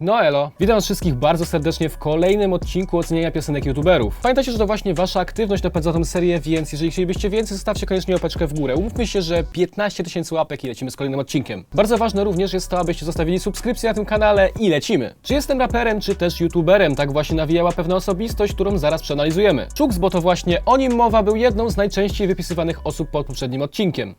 No elo, witam wszystkich bardzo serdecznie w kolejnym odcinku oceniania piosenek youtuberów. Pamiętajcie, że to właśnie wasza aktywność napędza tę serię, więc jeżeli chcielibyście więcej, zostawcie koniecznie łapeczkę w górę. Umówmy się, że 15 tysięcy łapek i lecimy z kolejnym odcinkiem. Bardzo ważne również jest to, abyście zostawili subskrypcję na tym kanale i lecimy. Czy jestem raperem, czy też youtuberem? Tak właśnie nawijała pewna osobistość, którą zaraz przeanalizujemy. Czuks, bo to właśnie o nim mowa, był jedną z najczęściej wypisywanych osób pod poprzednim odcinkiem.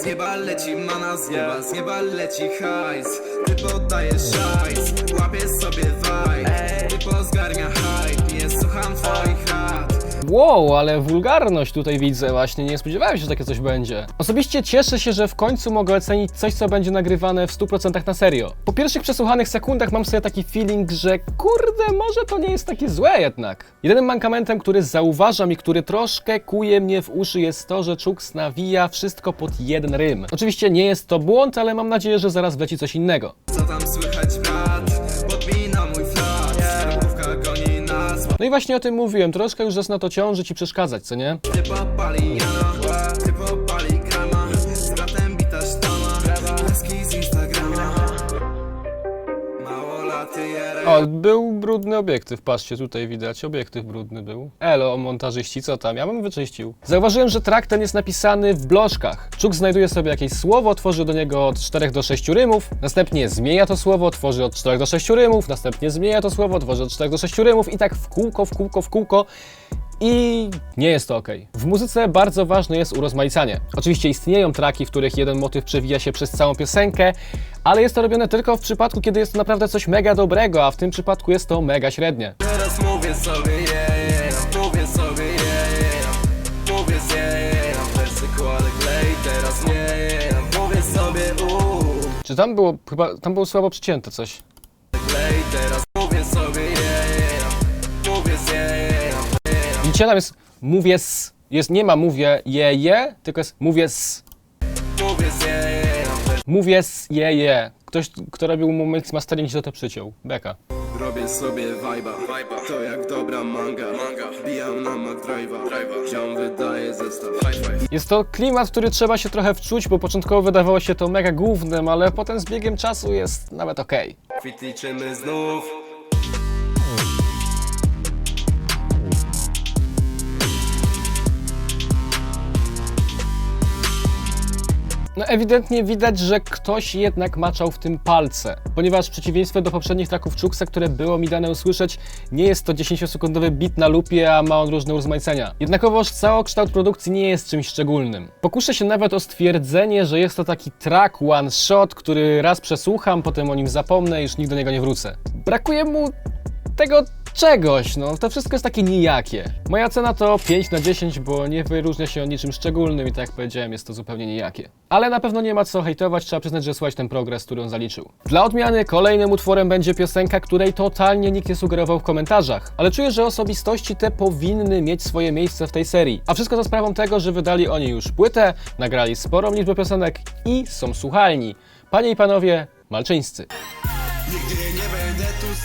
Z nieba leci mana, z nieba, z nieba leci hajs. Ty poddajesz szajs, łapiesz sobie vibe. Ty zgarnia hype, nie słucham twoich Wow, ale wulgarność tutaj widzę właśnie, nie spodziewałem się, że takie coś będzie. Osobiście cieszę się, że w końcu mogę ocenić coś, co będzie nagrywane w 100% na serio. Po pierwszych przesłuchanych sekundach mam sobie taki feeling, że kurde, może to nie jest takie złe jednak. Jedynym mankamentem, który zauważam i który troszkę kuje mnie w uszy jest to, że Czuks nawija wszystko pod jeden rym. Oczywiście nie jest to błąd, ale mam nadzieję, że zaraz wleci coś innego. No i właśnie o tym mówiłem, troszkę już zaczyna to ciążyć i przeszkadzać, co nie? O, był brudny obiektyw, patrzcie, tutaj widać, obiektyw brudny był. Elo, montażyści, co tam? Ja bym wyczyścił. Zauważyłem, że track ten jest napisany w blożkach. Czuk znajduje sobie jakieś słowo, tworzy do niego od 4 do 6 rymów, następnie zmienia to słowo, tworzy od 4 do 6 rymów, następnie zmienia to słowo, tworzy od 4 do 6 rymów i tak w kółko, w kółko, w kółko. I nie jest to ok. W muzyce bardzo ważne jest urozmaicanie. Oczywiście istnieją traki, w których jeden motyw przewija się przez całą piosenkę, ale jest to robione tylko w przypadku, kiedy jest to naprawdę coś mega dobrego, a w tym przypadku jest to mega średnie. Teraz mówię sobie yeah, yeah, mówię sobie yeah, yeah, mówię yeah, yeah, wersyku ale klej teraz nie yeah, mówię sobie uuu, Czy tam było, chyba, tam było słabo przycięte coś. klej teraz mówię sobie yeah, yeah, mówię yeah, yeah, Widzicie, tam jest mówię s, jest, nie ma mówię je, je, tylko jest mówię s, mówię yeah, yeah, mówię s, je, je. Ktoś, kto robił mu mix mastering, się to przyciął. Beka. Robię sobie vibe'a, to jak dobra manga, manga. bijam na McDrive'a, ziom wydaje zestaw. Jest to klimat, w który trzeba się trochę wczuć, bo początkowo wydawało się to mega głównym, ale potem z biegiem czasu jest nawet okej. Kwit liczymy znów, No ewidentnie widać, że ktoś jednak maczał w tym palce, ponieważ w przeciwieństwie do poprzednich traków Czuksa, które było mi dane usłyszeć, nie jest to 10-sekundowy bit na lupie, a ma on różne urozmaicenia. Jednakowoż całokształt produkcji nie jest czymś szczególnym. Pokuszę się nawet o stwierdzenie, że jest to taki track one shot, który raz przesłucham, potem o nim zapomnę i już nigdy do niego nie wrócę. Brakuje mu tego czegoś, no to wszystko jest takie nijakie. Moja cena to 5 na 10, bo nie wyróżnia się on niczym szczególnym i tak jak powiedziałem, jest to zupełnie nijakie. Ale na pewno nie ma co hejtować, trzeba przyznać, że słychać ten progres, który on zaliczył. Dla odmiany kolejnym utworem będzie piosenka, której totalnie nikt nie sugerował w komentarzach, ale czuję, że osobistości te powinny mieć swoje miejsce w tej serii. A wszystko za sprawą tego, że wydali oni już płytę, nagrali sporą liczbę piosenek i są słuchalni. Panie i panowie, malczyńscy.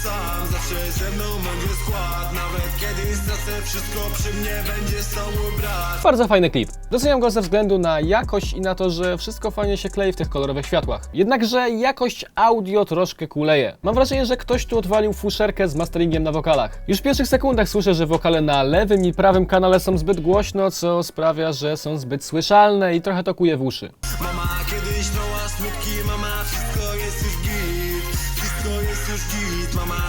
Sam, zawsze ze mną będzie skład Nawet kiedy stracę wszystko, przy mnie będzie stał mój brat Bardzo fajny klip. Doceniam go ze względu na jakość i na to, że wszystko fajnie się klei w tych kolorowych światłach. Jednakże jakość audio troszkę kuleje. Mam wrażenie, że ktoś tu odwalił fuszerkę z masteringiem na wokalach. Już w pierwszych sekundach słyszę, że wokale na lewym i prawym kanale są zbyt głośno, co sprawia, że są zbyt słyszalne i trochę to kuje w uszy. Mama kiedyś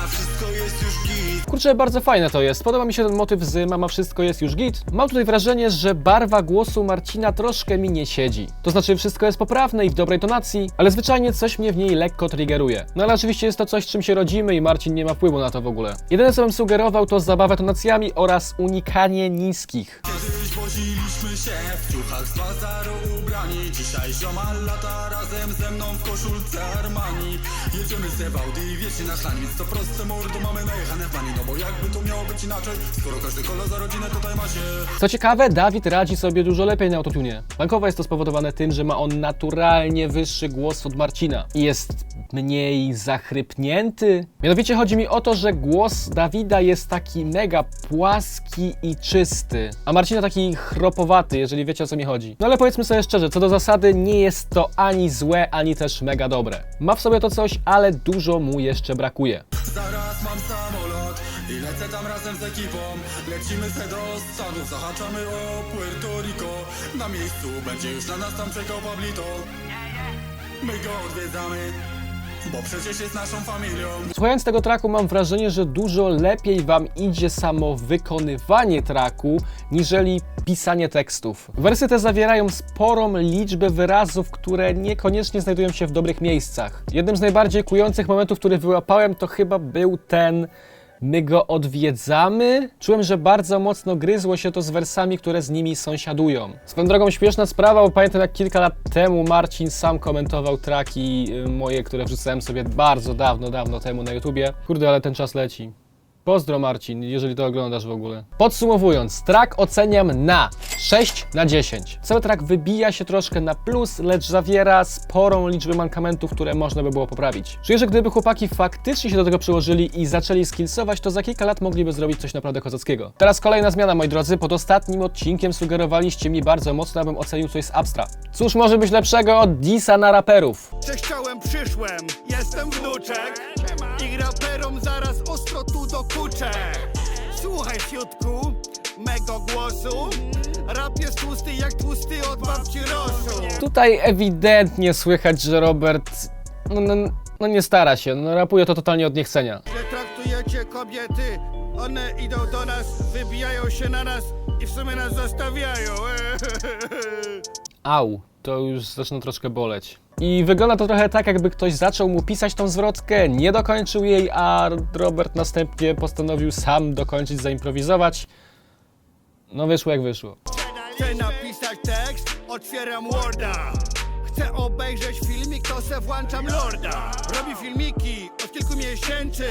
wszystko jest już git Kurczę, bardzo fajne to jest. Podoba mi się ten motyw z Mama wszystko jest już git. Mam tutaj wrażenie, że barwa głosu Marcina troszkę mi nie siedzi. To znaczy wszystko jest poprawne i w dobrej tonacji, ale zwyczajnie coś mnie w niej lekko triggeruje. No ale oczywiście jest to coś, z czym się rodzimy i Marcin nie ma wpływu na to w ogóle. Jedyne co bym sugerował to zabawa tonacjami oraz unikanie niskich. Kiedyś woziliśmy się w ciuchach z bazaru ubrani Dzisiaj ziomal lata razem ze mną w koszulce Armani Jedziemy z Audi, wiecznie na szlani Więc to mordo, mamy najechane w No bo jakby to miało być inaczej Skoro każdy za rodzinę tutaj ma się Co ciekawe, Dawid radzi sobie dużo lepiej na autotune. Bankowo jest to spowodowane tym, że ma on naturalnie wyższy głos od Marcina i jest mniej zachrypnięty. Mianowicie chodzi mi o to, że głos Dawida jest taki mega płaski i czysty, a Marcina taki chropowaty, jeżeli wiecie o co mi chodzi. No ale powiedzmy sobie szczerze, szczerze, co do zasady nie jest to ani złe, ani też mega dobre. Ma w sobie to coś, ale dużo mu jeszcze brakuje. Zaraz mam samolot i lecę tam razem z ekipą. Lecimy se do Stanów, zahaczamy o Puerto Rico. Na miejscu będzie już na nas tam czekał Pablito My go odwiedzamy, bo przecież jest naszą familią Słuchając tego traku mam wrażenie, że dużo lepiej wam idzie samo wykonywanie traku, niżeli pisanie tekstów. Wersy te zawierają sporą liczbę wyrazów, które niekoniecznie znajdują się w dobrych miejscach. Jednym z najbardziej kujących momentów, który wyłapałem, to chyba był ten My go odwiedzamy. Czułem, że bardzo mocno gryzło się to z wersami, które z nimi sąsiadują. Swoją drogą śmieszna sprawa, bo pamiętam jak kilka lat temu Marcin sam komentował traki y, moje, które wrzucałem sobie bardzo dawno, dawno temu na YouTubie. Kurde, ale ten czas leci. Pozdro Marcin, jeżeli to oglądasz w ogóle. Podsumowując, track oceniam na 6 na 10. Cały track wybija się troszkę na plus, lecz zawiera sporą liczbę mankamentów, które można by było poprawić. Czuję, że gdyby chłopaki faktycznie się do tego przyłożyli i zaczęli skillsować, to za kilka lat mogliby zrobić coś naprawdę kozackiego. Teraz kolejna zmiana, moi drodzy. Pod ostatnim odcinkiem sugerowaliście mi bardzo mocno, abym ocenił coś z Abstra. Cóż może być lepszego od disa na raperów? Cześć, chciałem, przyszłem, jestem wnuczek I raperom zaraz ostro tu dokuczę Słuchaj fiutku, mego głosu. Rap jest tłusty jak tłusty od babci Rosu Tutaj ewidentnie słychać, że Robert no, no, no nie stara się, no rapuje to totalnie od niechcenia. Że traktujecie kobiety One idą do nas, wybijają się na nas I w sumie nas zostawiają. Au, to już zaczyna troszkę boleć. I wygląda to trochę tak, jakby ktoś zaczął mu pisać tą zwrotkę, nie dokończył jej, a Robert następnie postanowił sam dokończyć, zaimprowizować. No wyszło jak wyszło. Chcę napisać tekst, otwieram Worda Chcę obejrzeć filmik, to se włączam Lorda Robi filmiki od kilku miesięcy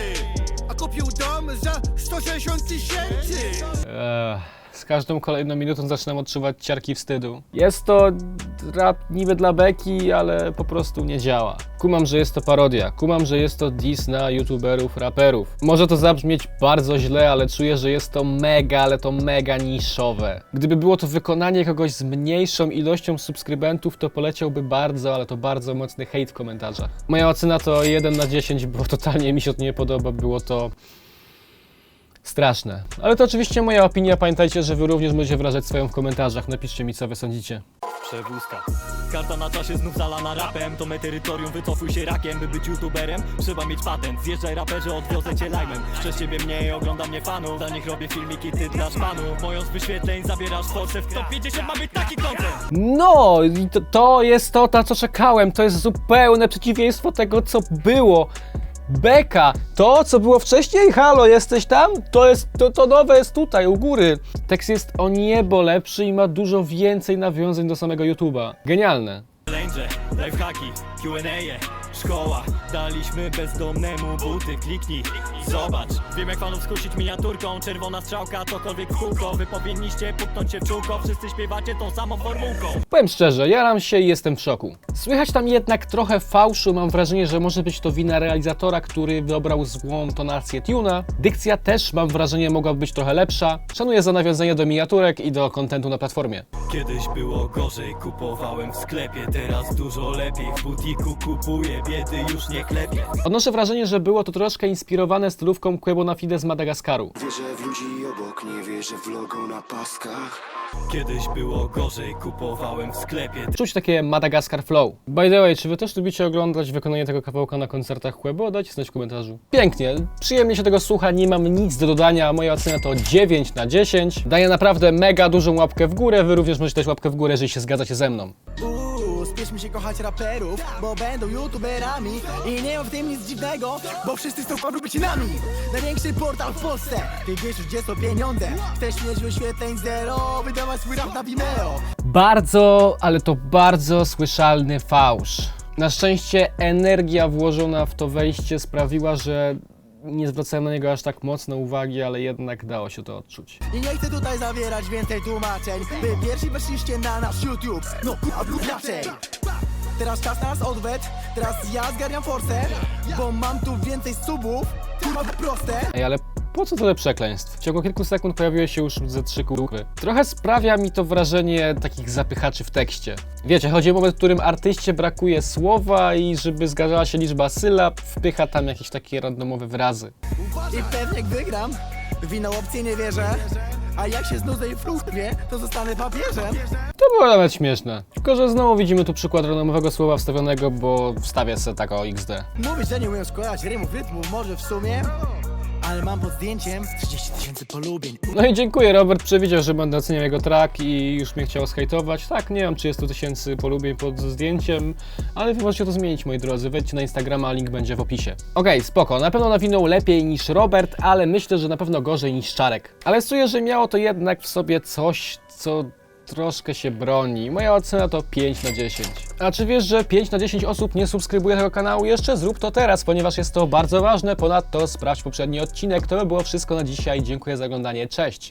A kupił dom za 160 tysięcy Eee, z każdą kolejną minutą zaczynam odczuwać ciarki wstydu. Jest to rap niby dla beki, ale po prostu nie działa. Kumam, że jest to parodia. Kumam, że jest to diss na youtuberów, raperów. Może to zabrzmieć bardzo źle, ale czuję, że jest to mega, ale to mega niszowe. Gdyby było to wykonanie kogoś z mniejszą ilością subskrybentów, to poleciałby bardzo, ale to bardzo mocny hejt w komentarzach. Moja ocena to 1 na 10, bo totalnie mi się to nie podoba. Było to Straszne. Ale to oczywiście moja opinia. Pamiętajcie, że wy również możecie wyrażać swoją w komentarzach. Napiszcie mi, co wy sądzicie. Przewózka. Karta na czasie znów zalana rapem To me terytorium, wycofuj się rakiem By być youtuberem, trzeba mieć patent Zjeżdżaj raperze, odwiozę cię Przez ciebie mniej ogląda mnie fanów Za nich robię filmiki, ty dla szpanu Moją z wyświetleń zabierasz Polsce W top 50 ma być taki koncert No, i to, to jest to, na co czekałem. To jest zupełne przeciwieństwo tego, co było. Beka, to co było wcześniej, halo, jesteś tam? To jest, to, to nowe jest tutaj, u góry. Tekst jest o niebo lepszy i ma dużo więcej nawiązań do samego YouTube'a. Genialne. Q&A Szkoła, daliśmy bezdomnemu buty Kliknij, zobacz Wiem jak fanów skusić miniaturką. Czerwona strzałka, cokolwiek w kółko. Wy powinniście puknąć się w czółko Wszyscy śpiewacie tą samą formułką. Powiem szczerze, jaram się i jestem w szoku. Słychać tam jednak trochę fałszu, mam wrażenie, że może być to wina realizatora, który wybrał złą tonację tuna. Dykcja też, mam wrażenie, mogła być trochę lepsza. Szanuję za nawiązanie do miniaturek i do kontentu na platformie. Kiedyś było gorzej, kupowałem w sklepie Teraz dużo lepiej, w butiku kupuję Biedy już nie klepię Odnoszę wrażenie, że było to troszkę inspirowane stylówką Quebo na Fide z Madagaskaru. Wierzę w ludzi obok, nie wierzę w logo na paskach Kiedyś było gorzej, kupowałem w sklepie Czuć takie Madagaskar flow. By the way, czy wy też lubicie oglądać wykonanie tego kawałka na koncertach Quebo? Dajcie znać w komentarzu. Pięknie, przyjemnie się tego słucha, nie mam nic do dodania, moja ocena to 9 na 10. Daję naprawdę mega dużą łapkę w górę, wy również możecie dać łapkę w górę, jeżeli się zgadzacie ze mną. Spieszmy się kochać raperów, bo będą youtuberami I nie ma w tym nic dziwnego, bo wszyscy chcą być nami. Największy portal w Polsce, ty wiesz gdzie są pieniądze. Chcesz mieć wyświetleń zero, wydawać swój rap na Vimeo. Bardzo, ale to bardzo słyszalny fałsz. Na szczęście energia włożona w to wejście sprawiła, że nie zwracałem na niego aż tak mocno uwagi, ale jednak dało się to odczuć. I nie chcę tutaj zawierać więcej tłumaczeń. Wy pierwsi weszliście na nasz YouTube, no a raczej. Teraz czas na nas odwet, teraz ja zgarniam forsę Bo mam tu więcej subów, kurwa proste Ej, ale Po co tyle przekleństw? W ciągu kilku sekund pojawiły się już ze trzy kółky. Trochę sprawia mi to wrażenie takich zapychaczy w tekście. Wiecie, chodzi o moment, w którym artyście brakuje słowa i żeby zgadzała się liczba sylab, wpycha tam jakieś takie randomowe wyrazy. I pewnie wygram, w inną opcję nie wierzę A jak się znudzę i flustwie, to zostanę papieżem To było nawet śmieszne. Tylko, że znowu widzimy tu przykład randomowego słowa wstawionego, bo wstawię se tak o XD. Mówisz, że nie umiem składać rymów, rytmów, może w sumie Ale mam pod zdjęciem 30 tysięcy polubień No i dziękuję, Robert przewidział, że będę oceniał jego track i już mnie chciał skejtować. Tak, nie mam 30 tysięcy polubień pod zdjęciem, ale wy możecie to zmienić, moi drodzy. Wejdźcie na Instagrama, link będzie w opisie. Okej, spoko, na pewno nawinął lepiej niż Robert, ale myślę, że na pewno gorzej niż Czarek. Ale czuję, że miało to jednak w sobie coś, co troszkę się broni. Moja ocena to 5 na 10. A czy wiesz, że 5 na 10 osób nie subskrybuje tego kanału? Jeszcze zrób to teraz, ponieważ jest to bardzo ważne. Ponadto sprawdź poprzedni odcinek. To by było wszystko na dzisiaj. Dziękuję za oglądanie. Cześć!